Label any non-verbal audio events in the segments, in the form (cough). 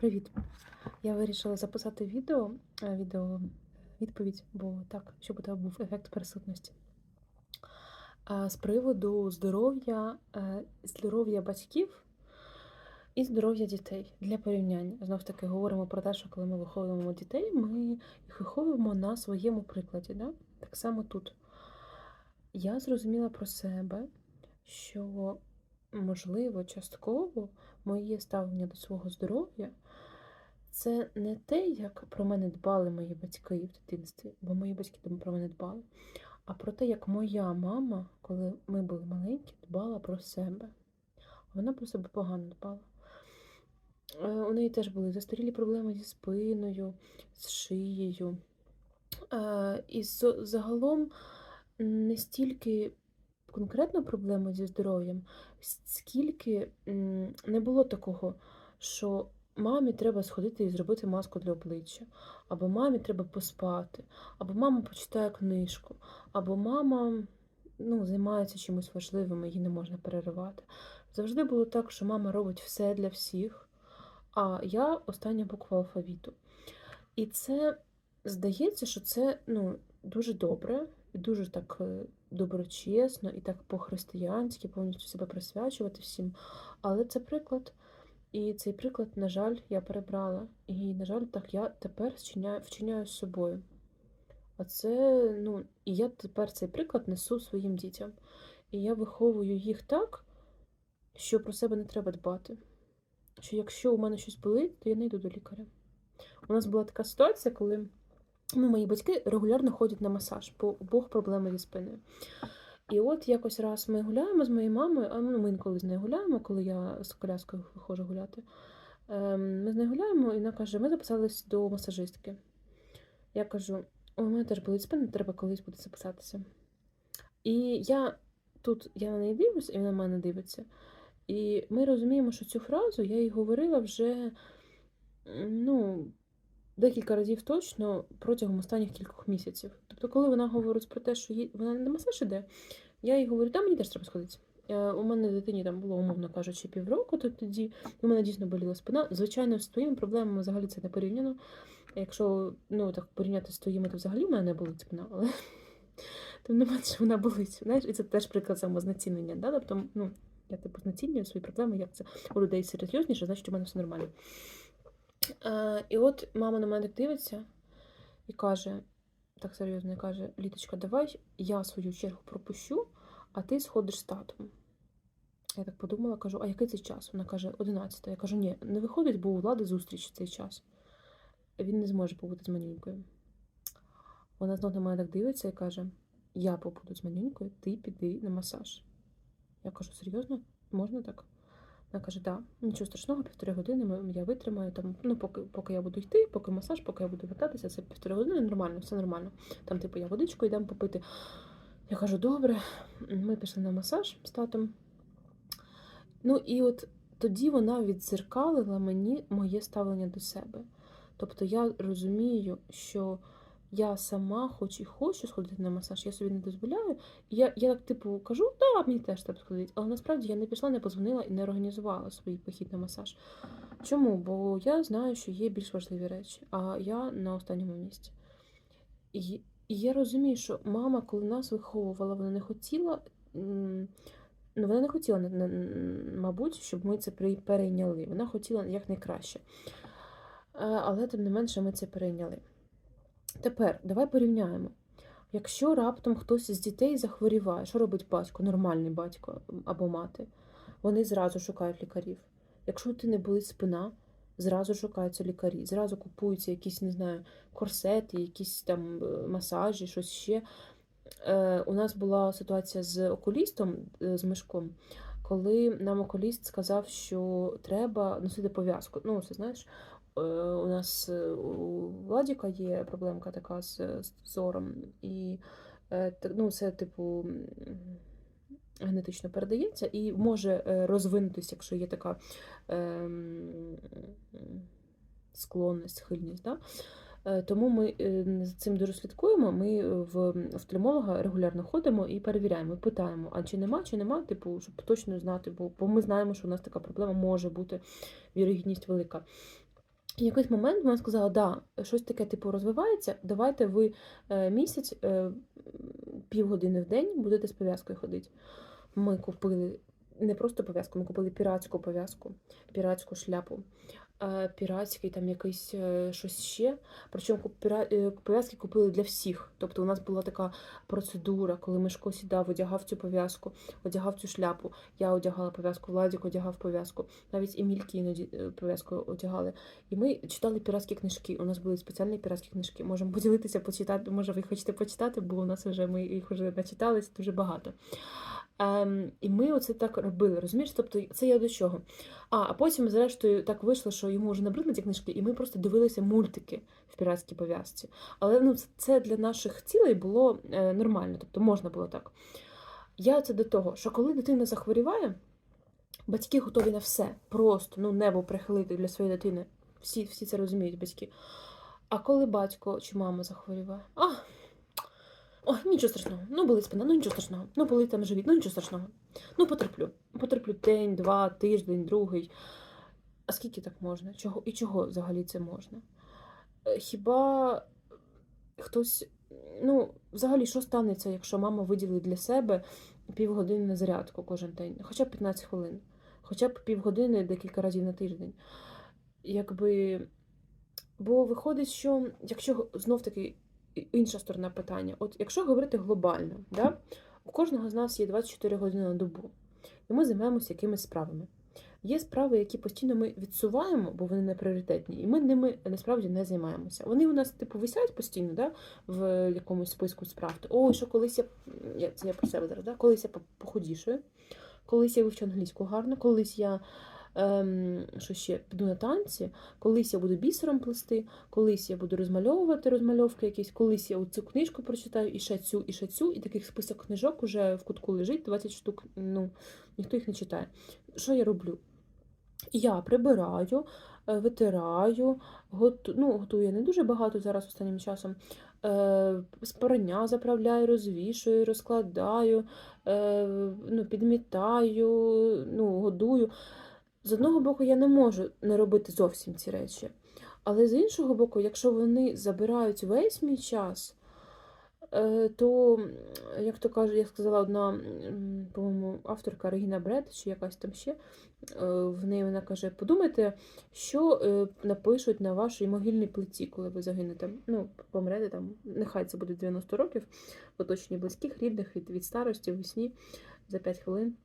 Привіт! Я вирішила записати відео, е, відео відповідь, бо так, щоб у тебе був ефект присутності. З приводу здоров'я, е, здоров'я батьків і здоров'я дітей для порівняння. Знов таки говоримо про те, що коли ми виховуємо дітей, ми їх виховуємо на своєму прикладі. Да? Так само тут. Я зрозуміла про себе, що, можливо, частково моє ставлення до свого здоров'я це не те, як про мене дбали мої батьки в дитинстві, бо мої батьки про мене дбали, а про те, як моя мама, коли ми були маленькі, дбала про себе. Вона про себе погано дбала. Е, У неї теж були застарілі проблеми зі спиною, з шиєю. Е, І загалом не стільки конкретно проблеми зі здоров'ям, скільки не було такого, що мамі треба сходити і зробити маску для обличчя, або мамі треба поспати, або мама почитає книжку, або мама ну, займається чимось важливим, її не можна переривати. Завжди було так, що мама робить все для всіх, а я остання буква алфавіту. І це здається, що це ну, дуже добре і дуже так е, доброчесно, і так по-християнськи повністю себе присвячувати всім. Але це приклад. І цей приклад, на жаль, я перебрала. І, на жаль, так я тепер вчиняю, вчиняю з собою. А це, ну, і я тепер цей приклад несу своїм дітям. І я виховую їх так, що про себе не треба дбати. Що якщо у мене щось болить, то я не йду до лікаря. У нас була така ситуація, коли ну, мої батьки регулярно ходять на масаж, бо обох проблеми зі спиною. І от якось раз ми гуляємо з моєю мамою, а ну, ми інколи з нею гуляємо, коли я з коляскою виходжу гуляти. Ем, Ми з нею гуляємо, і вона каже: ми записались до масажистки. Я кажу: у мене теж болить спина, треба колись буде записатися. І я тут я на неї дивлюся, і вона на мене дивиться. І ми розуміємо, що цю фразу я їй говорила вже ну, декілька разів точно протягом останніх кількох місяців. Тобто, коли вона говорить про те, що їй, вона не на масаж іде, я їй говорю, та мені теж треба сходити. Е, У мене дитині там було, умовно кажучи, півроку, то тоді у мене дійсно боліла спина. Звичайно, з твоїми проблемами взагалі це не порівняно. Якщо ну, так порівняти з твоїми, то взагалі в мене не болить спина, але (laughs) тим не менше вона болить. Знаєш, і це теж приклад самознецінення. Да? Тобто, ну, я типу знецінюю свої проблеми, як це у людей серйозніше, значить у мене все нормально. Е, і от мама на мене дивиться і каже, так серйозно, і каже: Літочка, давай я свою чергу пропущу, а ти сходиш з татом. Я так подумала, кажу, а який це час? Вона каже, 11. Я кажу, ні, не виходить, бо у влади зустріч в цей час. Він не зможе побути з манюнькою. Вона знову на мене так дивиться і каже: Я побуду з манюнькою, ти піди на масаж. Я кажу, серйозно? Можна так? Вона каже, да, нічого страшного, півтори години я витримаю. Там, ну, поки, поки я буду йти, поки масаж, поки я буду вертатися, це півтори години нормально, все нормально. Там, типу, я водичку йдемо попити. Я кажу, добре, ми пішли на масаж з татом. Ну і от тоді вона відзеркалила мені моє ставлення до себе. Тобто я розумію, що я сама, хоч і хочу сходити на масаж, я собі не дозволяю. Я, я так, типу, кажу, да, мені теж треба сходити. Але насправді я не пішла, не позвонила і не організувала свій похід на масаж. Чому? Бо я знаю, що є більш важливі речі, а я на останньому місці. І, і я розумію, що мама, коли нас виховувала, вона не хотіла. Ну, вона не хотіла, мабуть, щоб ми це перейняли. Вона хотіла якнайкраще. Е, Але, тим не менше, ми це перейняли. Тепер давай порівняємо. Якщо раптом хтось з дітей захворіває, що робить батько, нормальний батько або мати? Вони зразу шукають лікарів. Якщо у дитини болить спина, зразу шукаються лікарі, зразу купуються якісь, не знаю, корсети, якісь там е, масажі, щось ще. Е, У нас була ситуація з окулістом, е, з мишком, коли нам окуліст сказав, що треба носити пов'язку. Ну, це знаєш, у нас е, у Владіка є проблемка така з, з зором, і е, ну, це, типу, генетично передається і може е, розвинутися, якщо є така ем, склонність, схильність. Да? Е, Тому ми е, за цим дуже слідкуємо. Ми в офтальмолога регулярно ходимо і перевіряємо, питаємо, а чи нема, чи нема, типу, щоб точно знати, бо ми знаємо, що у нас така проблема може бути, вірогідність велика. І якийсь момент вона сказала: да, щось таке типу розвивається, давайте ви е, місяць, е, півгодини в день будете з пов'язкою ходити. Ми купили не просто пов'язку, ми купили піратську пов'язку, піратську шляпу, піратський там якийсь е, щось ще. Причому е, пов'язки купили для всіх. Тобто у нас була така процедура, коли Мишко сідав, одягав цю пов'язку, одягав цю шляпу. Я одягала пов'язку, Владик одягав пов'язку. Навіть Емільки іноді е, пов'язку одягали. І ми читали піратські книжки. У нас були спеціальні піратські книжки. Можемо поділитися, почитати. Може, ви хочете почитати, бо у нас вже ми їх вже начитались дуже багато. Ем, і ми оце так робили, розумієш? Тобто це я до чого. А, а потім, зрештою, так вийшло, що йому вже набридли ці книжки, і ми просто дивилися мультики в піратській пов'язці. Але ну, це- для наших цілей було е, нормально, тобто можна було так. Я це до того, що коли дитина захворіває, батьки готові на все. Просто ну, небо прихилити для своєї дитини. Всі, всі це розуміють, батьки. А коли батько чи мама захворіває, а, ой, нічого страшного, ну болить спина, ну нічого страшного, ну болить там живіт, ну нічого страшного. Ну потерплю. Потерплю день, два, тиждень, другий. А скільки так можна? Чого, і чого взагалі це можна? Е, Хіба хтось, ну, взагалі, що станеться, якщо мама виділить для себе півгодини на зарядку кожен день, хоча б 15 хвилин, хоча б півгодини декілька разів на тиждень. Якби. Бо виходить, що якщо знов таки інша сторона питання, от якщо говорити глобально, да, у кожного з нас є 24 години на добу, і ми займаємося якимись справами. Є справи, які постійно ми відсуваємо, бо вони не пріоритетні, і ми ними насправді не займаємося. Вони у нас, типу, висять постійно да, в якомусь списку справ. Ой, що колись я, я це я про себе зараз, да? колись я похудішую, колись я вивчу англійську гарно, колись я ем, що ще піду на танці, колись я буду бісером плести, колись я буду розмальовувати розмальовки якісь, колись я цю книжку прочитаю, і ще цю, і ще цю, і таких список книжок уже в кутку лежить 20 штук. Ну, ніхто їх не читає. Що я роблю? Я прибираю, е, витираю, готу... ну, готую я не дуже багато зараз останнім часом. Е, Спорання заправляю, розвішую, розкладаю, е, ну, підмітаю, ну, годую. З одного боку, я не можу не робити зовсім ці речі. Але з іншого боку, якщо вони забирають весь мій час, е, то, як то каже, як сказала одна, по-моєму, авторка Регіна Бред, чи якась там ще, е, в неї вона каже: подумайте, що е, напишуть на вашій могильній плиті, коли ви загинете. Ну, помрете там, нехай це буде 90 років, в оточенні близьких, рідних від, від старості, в сні за 5 хвилин.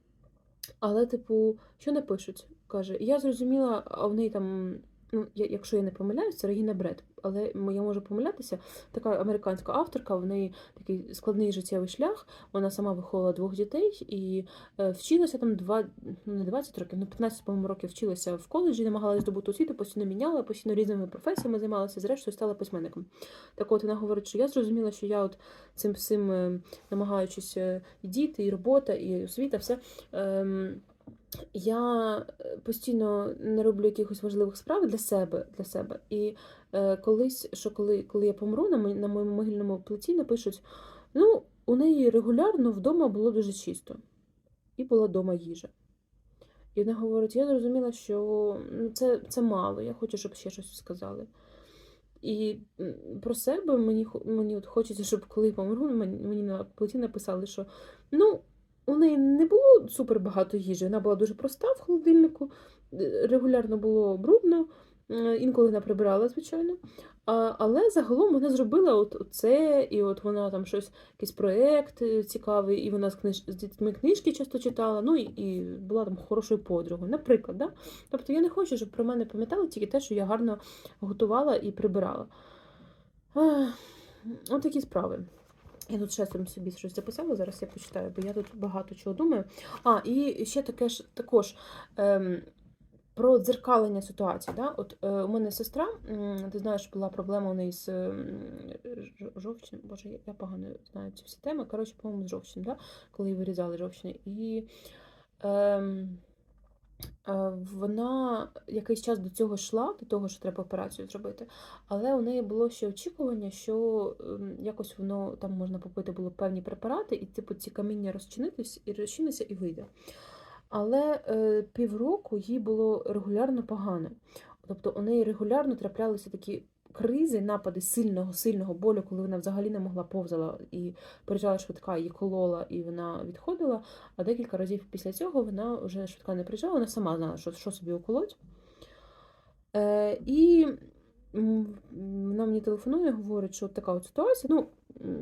Але, типу, що напишуть? Каже, я зрозуміла, а в неї там, ну, я- якщо я не помиляюсь, це Регіна Бред, але я можу помилятися. Така американська авторка, в неї такий складний життєвий шлях. Вона сама виховувала двох дітей і е, вчилася там два, ну, не 20 років, ну 15, по-моєму, років вчилася в коледжі, намагалася здобути освіту, постійно міняла, постійно різними професіями займалася, зрештою стала письменником. Так от вона говорить, що я зрозуміла, що я от цим всім е, намагаючись е, і діти, і робота, і освіта, все. ем, я е, постійно не роблю якихось важливих справ для себе. Для себе. І е, колись, що коли, коли я помру, на, на моєму могильному плиті напишуть: ну, у неї регулярно вдома було дуже чисто, і була вдома їжа. І вона говорить: я зрозуміла, що ну, це, це мало, я хочу, щоб ще щось сказали. І про себе мені, мені от хочеться, щоб коли я помру, мені на плиті написали, що ну, у неї не було супер багато їжі, вона була дуже проста в холодильнику, е, регулярно було брудно, е, інколи вона прибирала, звичайно. Але загалом вона зробила от це, і от вона там щось, якийсь проєкт е, цікавий, і вона з, книж... з дітьми книжки часто читала, ну і, і була там хорошою подругою, наприклад. Да? Тобто я не хочу, щоб про мене пам'ятали тільки те, що я гарно готувала і прибирала. От такі справи. Я тут ще собі щось записала, зараз я почитаю, бо я тут багато чого думаю. А, і ще таке ж також ем, про дзеркалення ситуації. Да? От е, у мене сестра, м, ти знаєш, була проблема у неї з ж- жовчним. Боже, я- погано знаю ці всі теми. Коротше, по-моєму, з жовчним, да? коли їй вирізали жовчний. І Е, Вона якийсь час до цього йшла, до того, що треба операцію зробити, але у неї було ще очікування, що ем, якось воно там можна попити було певні препарати, і типу ці каміння розчинитись і розчиниться і вийде. Але е, півроку їй було регулярно погано. Тобто у неї регулярно траплялися такі кризи, напади сильного, сильного болю, коли вона взагалі не могла повзала і приїжджала швидка, її колола, і вона відходила. А декілька разів після цього вона вже швидка не приїжджала, вона сама знала, що, що собі уколоть. Е, і вона мені телефонує, говорить, що така от ситуація. Ну,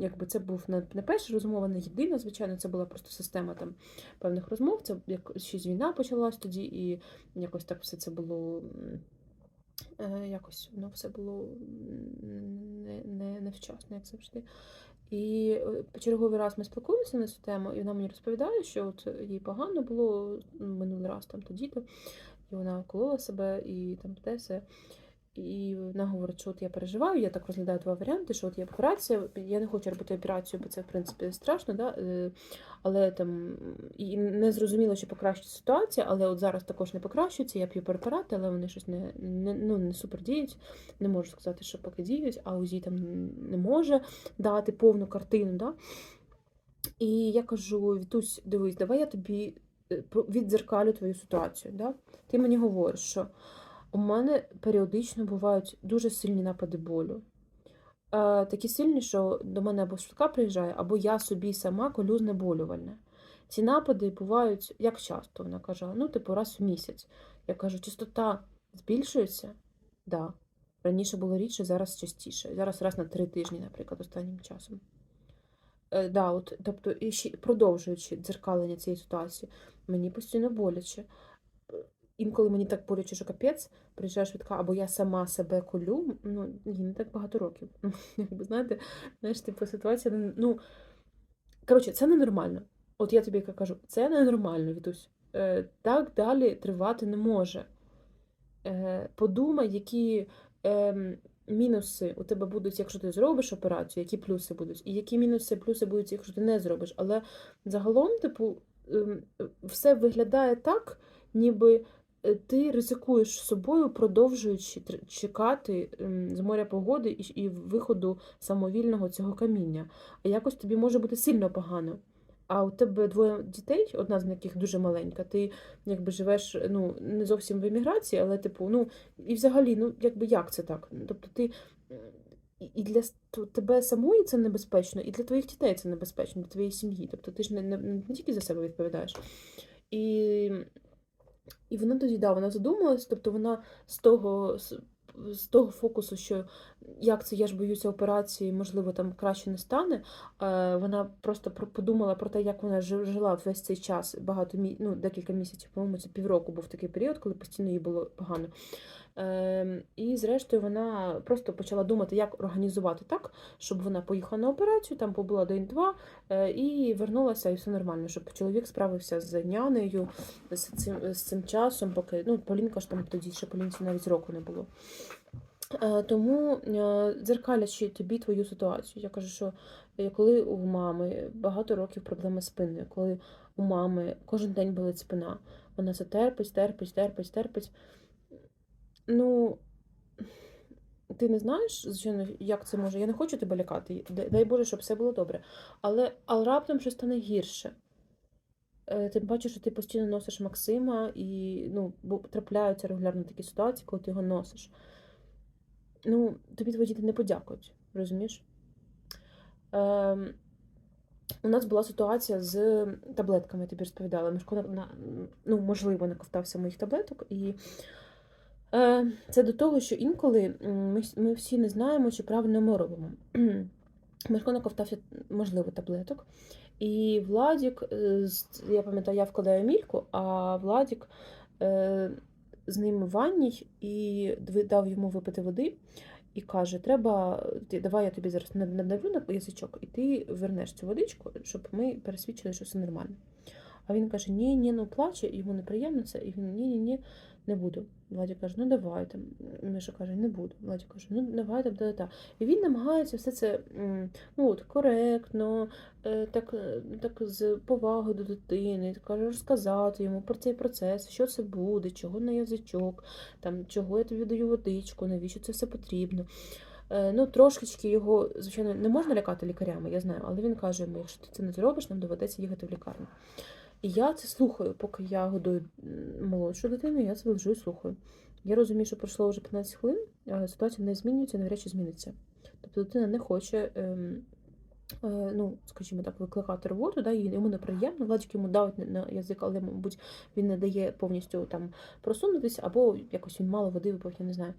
якби це був не, не перша розмова, не єдина, звичайно, це була просто система там певних розмов. Це як щось війна почалась тоді, і якось так все це було. Е, Якось воно все було не, не, невчасно, як завжди. І е, черговий раз ми спілкуємося на цю тему, і вона мені розповідає, що от їй погано було минулий раз там тоді-то, і вона колола себе, і там те все. І вона говорить, що от я переживаю, я так розглядаю два варіанти, що от є операція, я не хочу робити операцію, бо це, в принципі, страшно, да? е, але там і не зрозуміло, що покращиться ситуація, але от зараз також не покращується, я п'ю препарати, але вони щось не, не, ну, не супер діють, не можу сказати, що поки діють, а УЗІ там не може дати повну картину. Да? І я кажу: Вітусь, дивись, давай я тобі е, віддзеркалю твою ситуацію. Да? Ти мені говориш, що у мене періодично бувають дуже сильні напади болю. Такі сильні, що до мене або швидка приїжджає, або я собі сама колю знеболювальне. Ці напади бувають як часто, вона каже, ну, типу, раз в місяць. Я кажу, частота збільшується? Да. Раніше було рідше, зараз частіше. Зараз раз на три тижні, наприклад, останнім часом. Е, да, от, тобто, і ще продовжуючи дзеркалення цієї ситуації, мені постійно боляче. Е, Інколи мені так боляче, що капець, приїжджає швидка, або я сама себе колю, ну, їй не так багато років. (laughs) Якби, знаєте, знаєш, типу, ситуація, ну, коротше, це ненормально. От я тобі кажу, це ненормально, Вітусь. Е, так далі тривати не може. Е, подумай, які ем, мінуси у тебе будуть, якщо ти зробиш операцію, які плюси будуть, і які мінуси, плюси будуть, якщо ти не зробиш. Але загалом, типу, ем, все виглядає так, ніби е, ти ризикуєш собою, продовжуючи чекати з моря погоди і, виходу самовільного цього каміння. А якось тобі може бути сильно погано. А у тебе двоє дітей, одна з яких дуже маленька, ти якби живеш ну, не зовсім в еміграції, але типу, ну, і взагалі, ну, якби як це так? Тобто ти і для тебе самої це небезпечно, і для твоїх дітей це небезпечно, для твоєї сім'ї. Тобто ти ж не, не, не тільки за себе відповідаєш. І, і вона тоді, да, вона задумалась, тобто вона з того. з- того фокусу, що як це я ж боюся операції, можливо, там краще не стане. Е, Вона просто подумала про те, як вона жила весь цей час, багато ну, декілька місяців, по-моєму, це півроку був такий період, коли постійно їй було погано. Ем, І зрештою вона просто почала думати, як організувати так, щоб вона поїхала на операцію, там побула день-два е, і вернулася, і все нормально, щоб чоловік справився з нянею з цим, з цим часом, поки ну, Полінка ж там тоді ще Полінці навіть року не було. Е, Тому е, дзеркалячи тобі твою ситуацію, я кажу, що е, коли у мами багато років проблеми з спиною, коли у мами кожен день болить спина, вона це терпить, терпить, терпить, терпить. Ну, ти не знаєш, звичайно, як це може. Я не хочу тебе лякати. дай- Боже, щоб все було добре. Але, але раптом щось стане гірше. Тим паче, що ти постійно носиш Максима, і ну, трапляються регулярно такі ситуації, коли ти його носиш. Ну, тобі твої діти не подякують, розумієш? Ем, у нас була ситуація з таблетками, я тобі розповідала. Мишко, на- ну, можливо, наковтався моїх таблеток. І е, це до того, що інколи ми, ми всі не знаємо, чи правильно ми робимо. (clears throat) Мишко наковтався, можливо, таблеток. І Владік, е, я пам'ятаю, я вкладаю мільку, а Владік е, з ним в ванні і дав йому випити води. І каже, треба, давай я тобі зараз над- надавлю на язичок, і ти вернеш цю водичку, щоб ми пересвідчили, що все нормально. А він каже: ні, ні, ну плаче, йому неприємно це, і він ні, ні, ні, не буду. Владі каже, ну давай там. Миша каже, не буду. Владі каже, ну давай там, та, та. І він намагається все це ну, от, коректно, е, так, е, так з повагою до дитини, каже, розказати йому про цей процес, що це буде, чого на язичок, там, чого я тобі даю водичку, навіщо це все потрібно. Е, Ну, трошечки його, звичайно, не можна лякати лікарями, я знаю, але він каже йому, якщо ти це не зробиш, нам доведеться їхати в лікарню. І я це слухаю, поки я годую молодшу дитину, я це лежу і слухаю. Я розумію, що пройшло вже 15 хвилин, а ситуація не змінюється, навряд чи зміниться. Тобто дитина не хоче, ем, е, ну, скажімо так, викликати рвоту, да, йому неприємно, Владик йому давить на язик, але, мабуть, він не дає повністю там просунутися, або якось він мало води випив, я не знаю.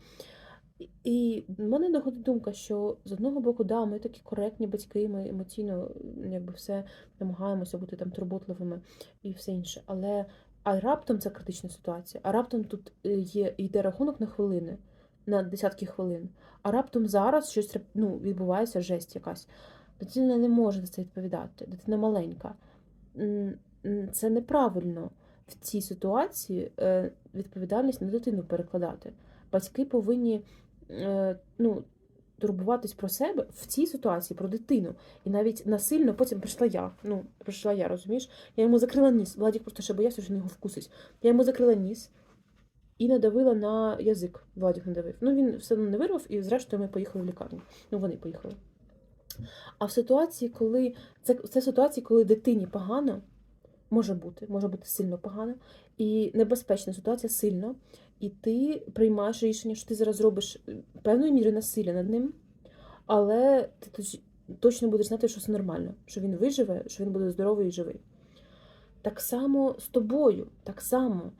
І- в мене доходить думка, що з одного боку, да, ми такі коректні батьки, ми емоційно якби все намагаємося бути там турботливими і все інше. Але а раптом це критична ситуація, а раптом тут е, є йде рахунок на хвилини, на десятки хвилин. А раптом зараз щось ну, відбувається жесть якась. Дитина не може за це відповідати, дитина маленька. Це неправильно в цій ситуації е, відповідальність на дитину перекладати. Батьки повинні ну, турбуватись про себе в цій ситуації, про дитину. І навіть насильно потім прийшла я. Ну, прийшла я, розумієш? Я йому закрила ніс. Владик просто ще боявся, що він його вкусить. Я йому закрила ніс і надавила на язик. Владик надавив. Ну, він все одно не вирвав, і зрештою ми поїхали в лікарню. Ну, вони поїхали. А в ситуації, коли це, це ситуації, коли дитині погано, може бути, може бути сильно погано, і небезпечна ситуація сильно, і ти приймаєш рішення, що ти зараз зробиш е, певною мірою насилля над ним, але ти точно будеш знати, що все нормально, що він виживе, що він буде здоровий і живий. Так само з тобою, так само.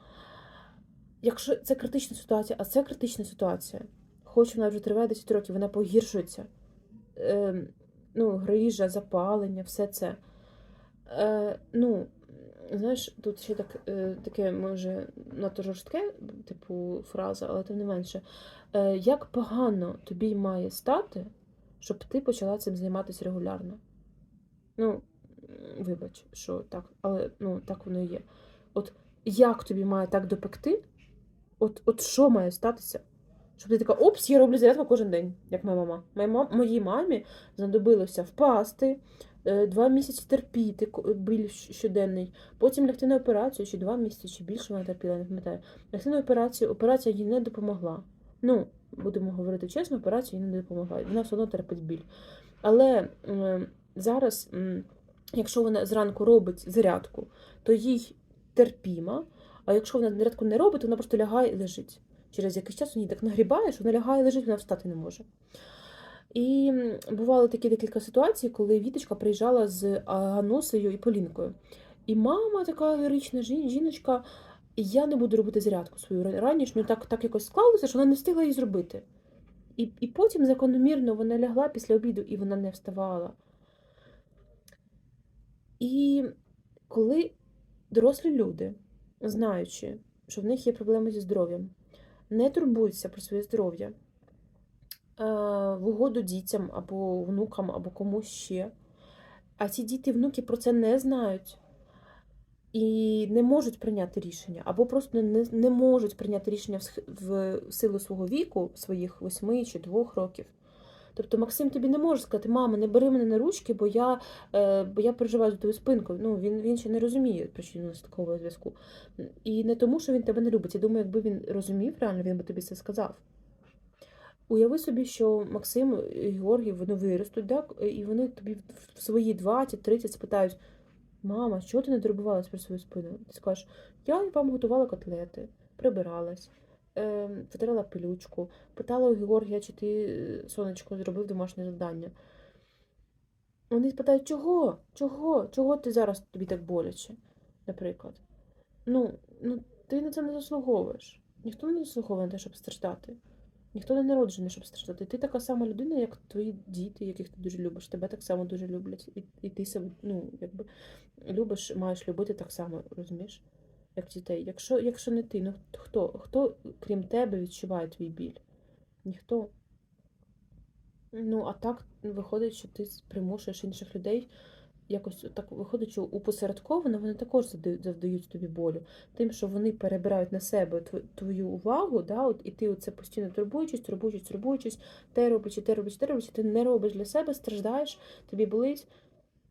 Якщо це критична ситуація, а це критична ситуація, хоч вона вже триває 10 років, вона погіршується. Е, ну, грижа, запалення, все це. Е, ну, знаєш, тут ще так, е, таке, може, надто жорстке, типу, фраза, але тим не менше. Е, як погано тобі має стати, щоб ти почала цим займатися регулярно? Ну, вибач, що так, але ну, так воно і є. От як тобі має так допекти? От, от що має статися? Щоб ти така, опс, я роблю зарядку кожен день, як моя мама. Моїй мамі знадобилося впасти, два місяці терпіти біль щоденний, потім лягти на операцію, чи два місяці, чи більше вона терпіла, не пам'ятаю. Лягти на операцію, операція їй не допомогла. Ну, будемо говорити чесно, операція їй не допомогла. Вона все одно терпить біль. Але е, зараз, якщо вона зранку робить зарядку, то їй терпімо, а якщо вона зарядку не робить, то вона просто лягає і лежить. Через якийсь час у ній так нагрібає, що вона лягає і лежить, вона встати не може. І бували такі декілька ситуацій, коли Віточка приїжджала з Ганусею і Полінкою. І мама така героїчна жіночка, я не буду робити зарядку свою ра- ранішню, так, так якось склалося, що вона не встигла її зробити. І, і потім закономірно вона лягла після обіду і вона не вставала. І коли дорослі люди, знаючи, що в них є проблеми зі здоров'ям, не турбуються про своє здоров'я, в угоду дітям або внукам, або комусь ще. А ці діти, внуки про це не знають і не можуть прийняти рішення, або просто не, не можуть прийняти рішення в силу свого віку, своїх восьми чи двох років. Тобто Максим тобі не може сказати, мама, не бери мене на ручки, бо я, е, бо я переживаю за твою спинку. Ну, він, він ще не розуміє причину такого зв'язку. І не тому, що він тебе не любить. Я думаю, якби він розумів реально, він би тобі це сказав. Уяви собі, що Максим і Георгій вони виростуть, так? і вони тобі в свої 20-30 спитають: Мама, чого ти не турбувалась про свою спину? Ти скажеш, я вам готувала котлети, прибиралась, е, витирала пилючку, питала у Георгія, чи ти, е, сонечко, зробив домашнє завдання. Вони спитають, чого? Чого? Чого ти зараз тобі так боляче, наприклад? Ну, ну ти на це не заслуговуєш. Ніхто не заслуговує на те, щоб страждати. Ніхто не народжений, щоб страждати. Ти така сама людина, як твої діти, яких ти дуже любиш. Тебе так само дуже люблять. І, і ти себе, ну, якби любиш, маєш любити так само, розумієш, як дітей. Якщо, якщо не ти, ну хто? Хто, крім тебе, відчуває твій біль? Ніхто. Ну, а так виходить, що ти примушуєш інших людей. Якось так виходить, що упосередковано вони також завдають тобі болю. Тим, що вони перебирають на себе твою увагу, да, от, і ти оце постійно турбуючись, турбуючись, турбуючись, те робиш, те робиш, те робиш, ти не робиш для себе, страждаєш, тобі болить.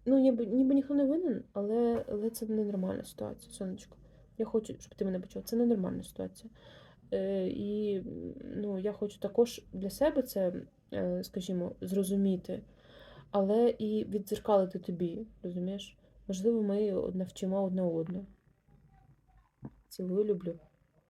Ну, ніби, ніби ніхто не винен, але, але це ненормальна ситуація, сонечко. Я хочу, щоб ти мене почула. Це ненормальна ситуація. Е, і ну, я хочу також для себе це, е, скажімо, зрозуміти, але і віддзеркалити тобі, розумієш? Можливо, ми навчимо одне одну. Цілую, люблю.